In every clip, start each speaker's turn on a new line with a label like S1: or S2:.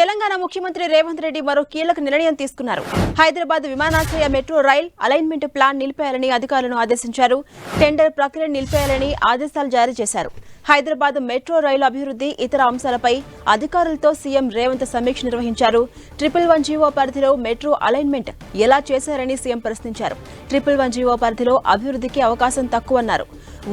S1: తెలంగాణ ముఖ్యమంత్రి రేవంత్ రెడ్డి మరో కీలక నిర్ణయం తీసుకున్నారు. హైదరాబాద్ విమానాశ్రయ మెట్రో రైల్ అలైన్మెంట్ ప్లాన్ నిలిపేయాలని అధికారులను ఆదేశించారు. టెండర్ ప్రక్రియ నిలిపేయాలని ఆదేశాలు జారీ చేశారు. హైదరాబాద్ మెట్రో రైలు అభివృద్ధి ఇతర అంశాలపై అధికారులతో సీఎం రేవంత్ సమీక్ష నిర్వహించారు. ట్రిపుల్ వన్ జీవో పరిధిలో మెట్రో అలైన్మెంట్ ఎలా చేశారని సీఎం ప్రశ్నించారు. ట్రిపుల్ వన్ జీవో పరిధిలో అభివృద్ధికి అవకాశం తక్కువన్నారు.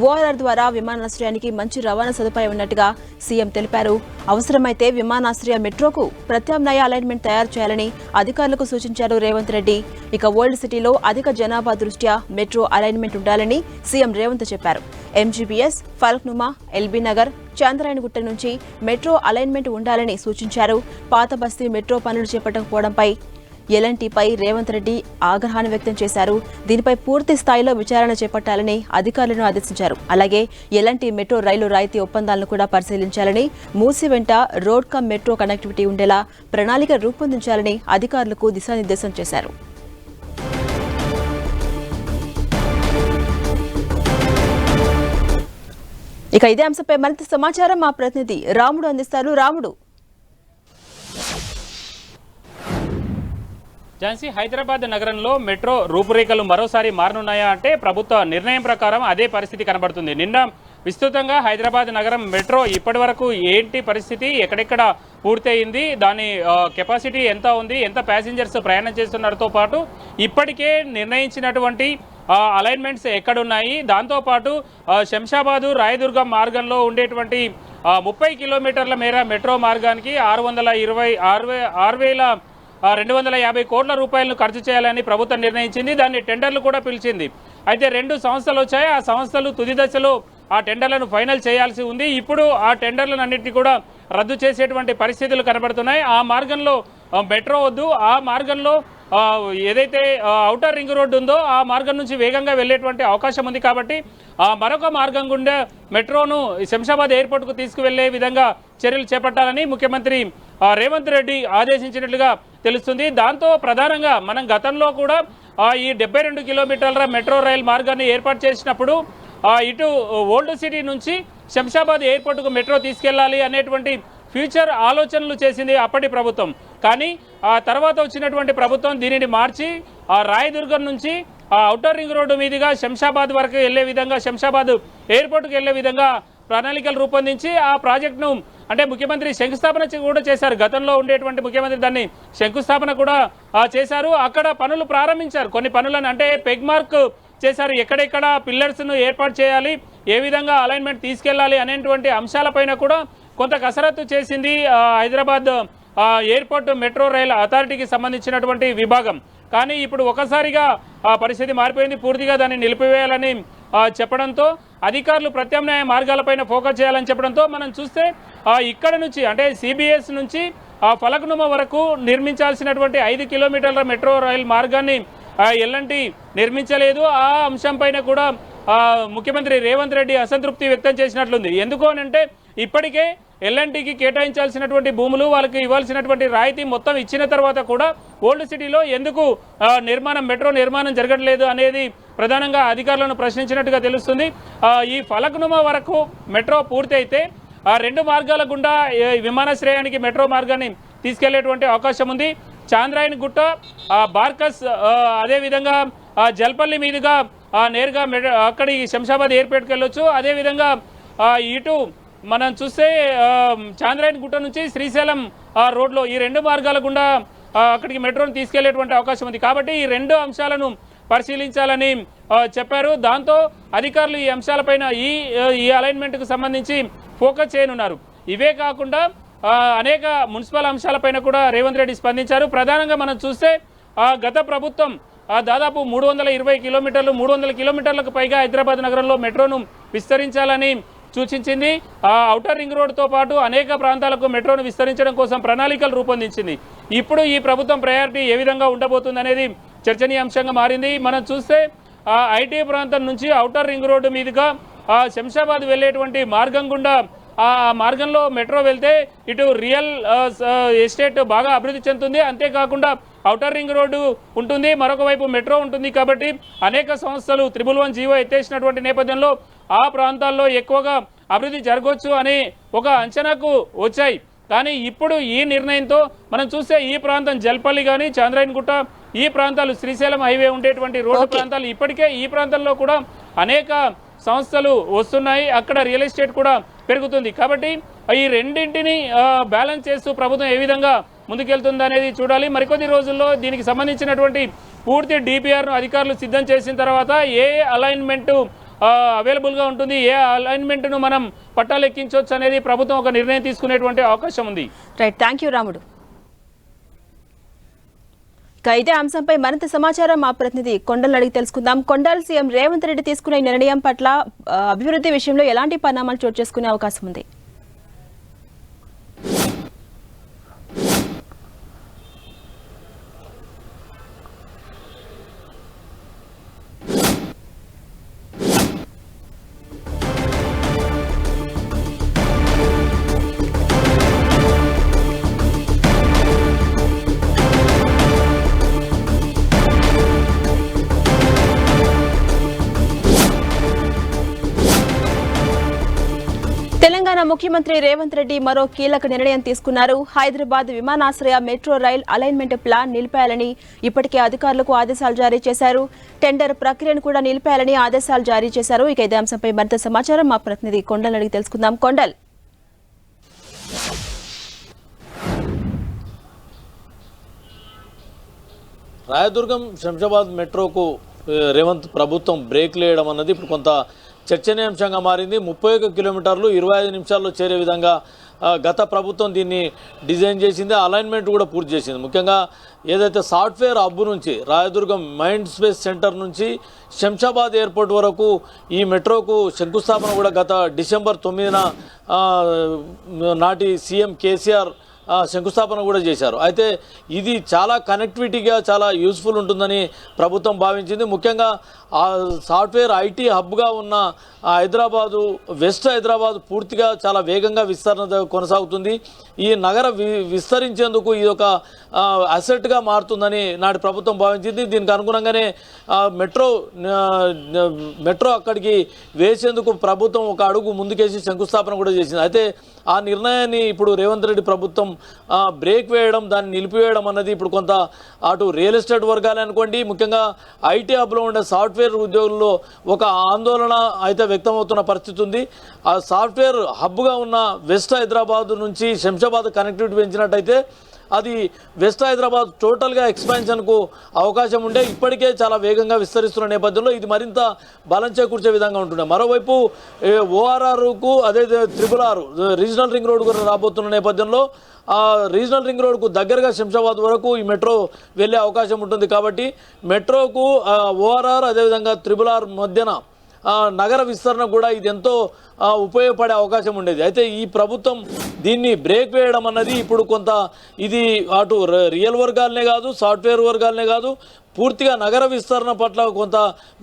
S1: ఓఆర్ఆర్ ద్వారా విమానాశ్రయానికి మంచి రవాణా సదుపాయం ఉన్నట్టుగా సీఎం తెలిపారు. అవసరమైతే విమానాశ్రయ మెట్రోకు ప్రత్యామ్నాయ అలైన్మెంట్ తయారు చేయాలని అధికారులకు సూచించారు రేవంత్ రెడ్డి. ఇక ఓల్డ్ సిటీలో అధిక జనాభా దృష్ట్యా మెట్రో అలైన్మెంట్ ఉండాలని సీఎం రేవంత్ చెప్పారు. ఎంజీబీఎస్ ఫల్క్నుమా ఎల్బీ నగర్ చాంద్రాయణగుట్ట నుంచి మెట్రో అలైన్మెంట్ ఉండాలని సూచించారు. పాత బస్తీ మెట్రో పనులు చేపట్టకపోవడంపై ఎల్ఎన్టీపై రేవంత్ రెడ్డి ఆగ్రహాన్ని వ్యక్తం చేశారు. దీనిపై పూర్తి స్థాయిలో విచారణ చేపట్టాలని అధికారులను ఆదేశించారు. అలాగే ఎల్ఎన్టీ మెట్రో రైలు రాయితీ ఒప్పందాలను కూడా పరిశీలించాలని మూసి వెంట రోడ్ కమ్ మెట్రో కనెక్టివిటీ ఉండేలా ప్రణాళిక రూపొందించాలని అధికారులకు దిశానిర్దేశం చేశారు. ఇక ఇదే అంశంపై మరింత సమాచారం మా ప్రతినిధి రాముడు అందిస్తారు. రాముడు.
S2: ఝాన్సీ హైదరాబాద్ నగరంలో మెట్రో రూపురేఖలు మరోసారి మారనున్నాయా అంటే ప్రభుత్వ నిర్ణయం ప్రకారం అదే పరిస్థితి కనబడుతుంది. నిన్న విస్తృతంగా హైదరాబాద్ నగరం మెట్రో ఇప్పటి వరకు ఏంటి పరిస్థితి? ఎక్కడెక్కడ పూర్తయింది? దాని కెపాసిటీ ఎంత ఉంది? ఎంత ప్యాసింజర్స్ ప్రయాణం చేస్తున్నారతో పాటు ఇప్పటికే నిర్ణయించినటువంటి అలైన్మెంట్స్ ఎక్కడున్నాయి? దాంతోపాటు శంషాబాదు రాయదుర్గం మార్గంలో ఉండేటువంటి ముప్పై కిలోమీటర్ల మేర మెట్రో మార్గానికి ఆరు వందల ఇరవై ఆరు ఆరు వేల రెండు వందల యాభై కోట్ల రూపాయలను ఖర్చు చేయాలని ప్రభుత్వం నిర్ణయించింది. దాన్ని టెండర్లు కూడా పిలిచింది. అయితే రెండు సంస్థలు వచ్చాయి. ఆ సంస్థలు తుది దశలో ఆ టెండర్లను ఫైనల్ చేయాల్సి ఉంది. ఇప్పుడు ఆ టెండర్లను అన్నింటినీ కూడా రద్దు చేసేటువంటి పరిస్థితులు కనబడుతున్నాయి. ఆ మార్గంలో మెట్రో వద్దు. ఆ మార్గంలో ఏదైతే ఔటర్ రింగ్ రోడ్డు ఉందో ఆ మార్గం నుంచి వేగంగా వెళ్ళేటువంటి అవకాశం ఉంది కాబట్టి మరొక మార్గం గుండా మెట్రోను శంషాబాద్ ఎయిర్పోర్ట్కు తీసుకువెళ్ళే విధంగా చర్యలు చేపట్టాలని ముఖ్యమంత్రి రేవంత్ రెడ్డి ఆదేశించినట్లుగా తెలుస్తుంది. దాంతో ప్రధానంగా మనం గతంలో కూడా ఈ డెబ్బై రెండు కిలోమీటర్ల మెట్రో రైల్ మార్గాన్ని ఏర్పాటు చేసినప్పుడు ఇటు ఓల్డ్ సిటీ నుంచి శంషాబాద్ ఎయిర్పోర్ట్కు మెట్రో తీసుకెళ్ళాలి అనేటువంటి ఫ్యూచర్ ఆలోచనలు చేసింది అప్పటి ప్రభుత్వం. కానీ ఆ తర్వాత వచ్చినటువంటి ప్రభుత్వం దీనిని మార్చి ఆ రాయదుర్గం నుంచి ఆ అవుటర్ రింగ్ రోడ్డు మీదుగా శంషాబాద్ వరకు వెళ్ళే విధంగా శంషాబాద్ ఎయిర్పోర్ట్కి వెళ్ళే విధంగా ప్రణాళికలు రూపొందించి ఆ ప్రాజెక్టును అంటే ముఖ్యమంత్రి శంకుస్థాపన కూడా చేశారు. గతంలో ఉండేటువంటి ముఖ్యమంత్రి దాన్ని శంకుస్థాపన కూడా చేశారు. అక్కడ పనులు ప్రారంభించారు. కొన్ని పనులను అంటే పెగ్ మార్క్ చేశారు. ఎక్కడెక్కడ పిల్లర్స్ను ఏర్పాటు చేయాలి ఏ విధంగా అలైన్మెంట్ తీసుకెళ్ళాలి అనేటువంటి అంశాలపైన కూడా కొంత కసరత్తు చేసింది హైదరాబాద్ ఎయిర్పోర్ట్ మెట్రో రైల్ అథారిటీకి సంబంధించినటువంటి విభాగం. కానీ ఇప్పుడు ఒకసారిగా ఆ పరిస్థితి మారిపోయింది. పూర్తిగా దాన్ని నిలిపివేయాలని చెప్పడంతో అధికారులు ప్రత్యామ్నాయ మార్గాలపైన ఫోకస్ చేయాలని చెప్పడంతో మనం చూస్తే ఇక్కడ నుంచి అంటే సిబిఎస్ నుంచి ఆ ఫలక్నుమ వరకు నిర్మించాల్సినటువంటి ఐదు కిలోమీటర్ల మెట్రో రైల్ మార్గాన్ని ఎల్లంటి నిర్మించలేదు. ఆ అంశంపైన కూడా ముఖ్యమంత్రి రేవంత్ రెడ్డి అసంతృప్తి వ్యక్తం చేసినట్లుంది. ఎందుకు అని అంటే ఇప్పటికే ఎల్ఎన్టీకి కేటాయించాల్సినటువంటి భూములు వాళ్ళకి ఇవ్వాల్సినటువంటి రాయితీ మొత్తం ఇచ్చిన తర్వాత కూడా ఓల్డ్ సిటీలో ఎందుకు నిర్మాణం మెట్రో నిర్మాణం జరగట్లేదు అనేది ప్రధానంగా అధికారులను ప్రశ్నించినట్టుగా తెలుస్తుంది. ఈ ఫలక్నుమ వరకు మెట్రో పూర్తయితే ఆ రెండు మార్గాల గుండా విమానాశ్రయానికి మెట్రో మార్గాన్ని తీసుకెళ్ళేటువంటి అవకాశం ఉంది. చాంద్రాయన్ గుట్ట బార్కస్ అదేవిధంగా జల్పల్లి మీదుగా నేరుగా మెడ- అక్కడి శంషాబాద్ ఎయిర్పోర్ట్కి వెళ్ళొచ్చు. అదేవిధంగా ఇటు మనం చూస్తే చాంద్రాయణ గుట్ట నుంచి శ్రీశైలం ఆ, రోడ్లో ఈ రెండు మార్గాల గుండా అక్కడికి మెట్రోను తీసుకెళ్ళేటువంటి అవకాశం ఉంది. కాబట్టి ఈ రెండు అంశాలను పరిశీలించాలని చెప్పారు. దాంతో అధికారులు ఈ అంశాలపైన ఈ ఈ అలైన్మెంట్కు సంబంధించి ఫోకస్ చేయనున్నారు. ఇవే కాకుండా అనేక మున్సిపల్ అంశాలపైన కూడా రేవంత్ రెడ్డి స్పందించారు. ప్రధానంగా మనం చూస్తే గత ప్రభుత్వం దాదాపు మూడు వందల ఇరవై కిలోమీటర్లు మూడు వందల కిలోమీటర్లకు పైగా హైదరాబాద్ నగరంలో మెట్రోను విస్తరించాలని సూచించింది. ఆ ఔటర్ రింగ్ రోడ్తో పాటు అనేక ప్రాంతాలకు మెట్రోను విస్తరించడం కోసం ప్రణాళికలు రూపొందించింది. ఇప్పుడు ఈ ప్రభుత్వం ప్రయారిటీ ఏ విధంగా ఉండబోతుంది అనేది చర్చనీయాంశంగా మారింది. మనం చూస్తే ఐటీ ప్రాంతం నుంచి ఔటర్ రింగ్ రోడ్డు మీదుగా శంషాబాద్ వెళ్ళేటువంటి మార్గం గుండా ఆ మార్గంలో మెట్రో వెళ్తే ఇటు రియల్ ఎస్టేట్ బాగా అభివృద్ధి చెందుతుంది. అంతేకాకుండా ఔటర్ రింగ్ రోడ్డు ఉంటుంది. మరొక వైపు మెట్రో ఉంటుంది కాబట్టి అనేక సంస్థలు త్రిబుల్ వన్ జీవో ఎత్తేసినటువంటి నేపథ్యంలో ఆ ప్రాంతాల్లో ఎక్కువగా అభివృద్ధి జరగవచ్చు అని ఒక అంచనాకు వచ్చాయి. కానీ ఇప్పుడు ఈ నిర్ణయంతో మనం చూస్తే ఈ ప్రాంతం జల్పల్లి కానీ చంద్రాయన్గుట్ట ఈ ప్రాంతాలు శ్రీశైలం హైవే ఉండేటువంటి రోడ్డు ప్రాంతాలు ఇప్పటికే ఈ ప్రాంతంలో కూడా అనేక సంస్థలు వస్తున్నాయి. అక్కడ రియల్ ఎస్టేట్ కూడా పెరుగుతుంది. కాబట్టి ఈ రెండింటిని బ్యాలెన్స్ చేస్తూ ప్రభుత్వం ఏ విధంగా ముందుకెళ్తుంది అనేది చూడాలి. మరికొద్ది రోజుల్లో దీనికి సంబంధించినటువంటి పూర్తి డిపిఆర్ను అధికారులు సిద్ధం చేసిన తర్వాత ఏ అలైన్మెంట్ అవైలబుల్గా ఉంటుంది. ఏ అలైన్మెంట్ను మనం పట్టాలు ఎక్కించవచ్చు అనేది ప్రభుత్వం ఒక నిర్ణయం తీసుకునేటువంటి అవకాశం ఉంది.
S1: రైట్ థ్యాంక్ యూ రాముడు ఇదే అంశంపై మరింత సమాచారం మా ప్రతినిధి కొండలు అడిగి తెలుసుకుందాం. కొండల్ సీఎం రేవంత్ రెడ్డి తీసుకునే నిర్ణయం పట్ల అభివృద్ధి విషయంలో ఎలాంటి పరిణామాలు చోటు చేసుకునే అవకాశం ఉంది? తెలంగాణ ముఖ్యమంత్రి రేవంత్ రెడ్డి మరో కీలక నిర్ణయం తీసుకున్నారు. హైదరాబాద్ విమానాశ్రయ మెట్రో రైల్ అలైన్మెంట్ ప్లాన్ నిలిపేయాలని ఇప్పటికే అధికారులకు ఆదేశాలు జారీ చేశారు. టెండర్ ప్రక్రియను కూడా నిలిపేయాలని ఆదేశాలు జారీ చేశారు. ఇక ఇదే అంశంపై మరింత సమాచారం మా ప్రతినిధి కొండల్ అడిగి తెలుసుకుందాం. కొండల్.
S3: రాయదుర్గం శంషాబాద్ మెట్రోకు రేవంత్ ప్రభుత్వం బ్రేక్ లేయడం అన్నది ఇప్పుడు కొంత చర్చనీయాంశంగా మారింది. ముప్పై ఒక్క కిలోమీటర్లు ఇరవై ఐదు నిమిషాల్లో చేరే విధంగా గత ప్రభుత్వం దీన్ని డిజైన్ చేసింది. అలైన్మెంట్ కూడా పూర్తి చేసింది. ముఖ్యంగా ఏదైతే సాఫ్ట్వేర్ హబ్ నుంచి రాయదుర్గం మైండ్ స్పేస్ సెంటర్ నుంచి శంషాబాద్ ఎయిర్పోర్ట్ వరకు ఈ మెట్రోకు శంకుస్థాపన కూడా గత డిసెంబర్ తొమ్మిదిన నాటి సీఎం కేసీఆర్ శంకుస్థాపన కూడా చేశారు. అయితే ఇది చాలా కనెక్టివిటీగా చాలా యూస్ఫుల్ ఉంటుందని ప్రభుత్వం భావించింది. ముఖ్యంగా ఆ సాఫ్ట్వేర్ ఐటీ హబ్గా ఉన్న హైదరాబాదు వెస్ట్ హైదరాబాదు పూర్తిగా చాలా వేగంగా విస్తరణ కొనసాగుతుంది. ఈ నగర వి విస్తరించేందుకు ఇది ఒక అసెట్గా మారుతుందని నాటి ప్రభుత్వం భావించింది. దీనికి అనుగుణంగానే మెట్రో మెట్రో అక్కడికి వేసేందుకు ప్రభుత్వం ఒక అడుగు ముందుకేసి శంకుస్థాపన కూడా చేసింది. అయితే ఆ నిర్ణయాన్ని ఇప్పుడు రేవంత్ రెడ్డి ప్రభుత్వం బ్రేక్ వేయడం దాన్ని నిలిపివేయడం అన్నది ఇప్పుడు కొంత అటు రియల్ ఎస్టేట్ వర్గాలు అనుకోండి ముఖ్యంగా ఐటీ హబ్లో ఉండే సాఫ్ట్వేర్ ఉద్యోగుల్లో ఒక ఆందోళన అయితే వ్యక్తమవుతున్న పరిస్థితి ఉంది. ఆ సాఫ్ట్వేర్ హబ్గా ఉన్న వెస్ట్ హైదరాబాద్ నుంచి హైదరాబాద్ కనెక్టివిటీ పెంచినట్టయితే అది వెస్ట్ హైదరాబాద్ టోటల్గా ఎక్స్పాన్షన్కు అవకాశం ఉండే. ఇప్పటికే చాలా వేగంగా విస్తరిస్తున్న నేపథ్యంలో ఇది మరింత బలం చేకూర్చే విధంగా ఉంటుంది మరోవైపు ఓఆర్ఆర్కు అదే triple R regional ring road కూడా రాబోతున్న నేపథ్యంలో ఆ రీజనల్ రింగ్ రోడ్కు దగ్గరగా శంషాబాద్ వరకు ఈ మెట్రో వెళ్ళే అవకాశం ఉంటుంది. కాబట్టి మెట్రోకు ఓఆర్ఆర్ అదేవిధంగా త్రిపుల్ ఆర్ మధ్యన నగర విస్తరణ కూడా ఇది ఎంతో ఉపయోగపడే అవకాశం ఉండేది. అయితే ఈ ప్రభుత్వం దీన్ని బ్రేక్ వేయడం అన్నది ఇప్పుడు కొంత ఇది అటు రియల్ వర్గాలనే కాదు సాఫ్ట్వేర్ వర్గాలనే కాదు పూర్తిగా నగర విస్తరణ పట్ల కొంత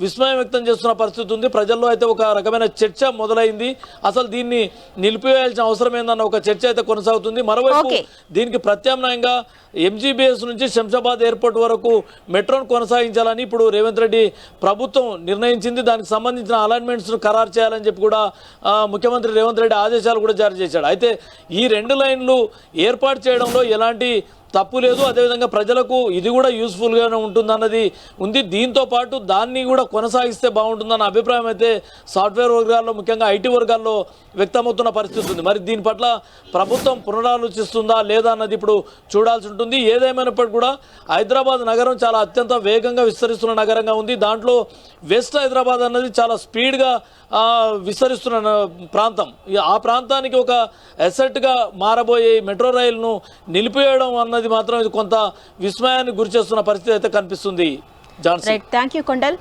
S3: విస్మయం వ్యక్తం చేస్తున్న పరిస్థితి ఉంది. ప్రజల్లో అయితే ఒక రకమైన చర్చ మొదలైంది. అసలు దీన్ని నిలిపివేయాల్సిన అవసరం ఏందన్న ఒక చర్చ అయితే కొనసాగుతుంది. మరోవైపు. దీనికి ప్రత్యామ్నాయంగా ఎంజీబీఎస్ నుంచి శంషాబాద్ ఎయిర్పోర్ట్ వరకు మెట్రోను కొనసాగించాలని ఇప్పుడు రేవంత్ రెడ్డి ప్రభుత్వం నిర్ణయించింది. దానికి సంబంధించిన అలైన్మెంట్స్ను ఖరారు చేయాలని చెప్పి కూడా ముఖ్యమంత్రి రేవంత్ రెడ్డి ఆదేశాలు కూడా జారీ చేశాడు. అయితే ఈ రెండు లైన్లు ఏర్పాటు చేయడంలో ఎలాంటి తప్పు లేదు అదేవిధంగా ప్రజలకు ఇది కూడా యూస్ఫుల్గానే ఉంటుందన్నది ఉంది. దీంతో పాటు దాన్ని కూడా కొనసాగిస్తే బాగుంటుందన్న అభిప్రాయం అయితే సాఫ్ట్వేర్ వర్గాల్లో ముఖ్యంగా ఐటీ వర్గాల్లో వ్యక్తమవుతున్న పరిస్థితి ఉంది. మరి దీని పట్ల ప్రభుత్వం పునరాలోచిస్తుందా లేదా అన్నది ఇప్పుడు చూడాల్సి ఉంటుంది. ఏదేమైనప్పటికీ కూడా హైదరాబాద్ నగరం చాలా అత్యంత వేగంగా విస్తరిస్తున్న నగరంగా ఉంది. దాంట్లో వెస్ట్ హైదరాబాద్ అన్నది చాలా స్పీడ్గా విస్తరిస్తున్న ప్రాంతం. ఆ ప్రాంతానికి ఒక ఎసెట్గా మారబోయే మెట్రో రైలును నిలిపివేయడం అన్నది మాత్రం ఇది కొంత విస్మయానికి గురిచేస్తున్న పరిస్థితి అయితే కనిపిస్తుంది. Johnson
S1: thank you Kondal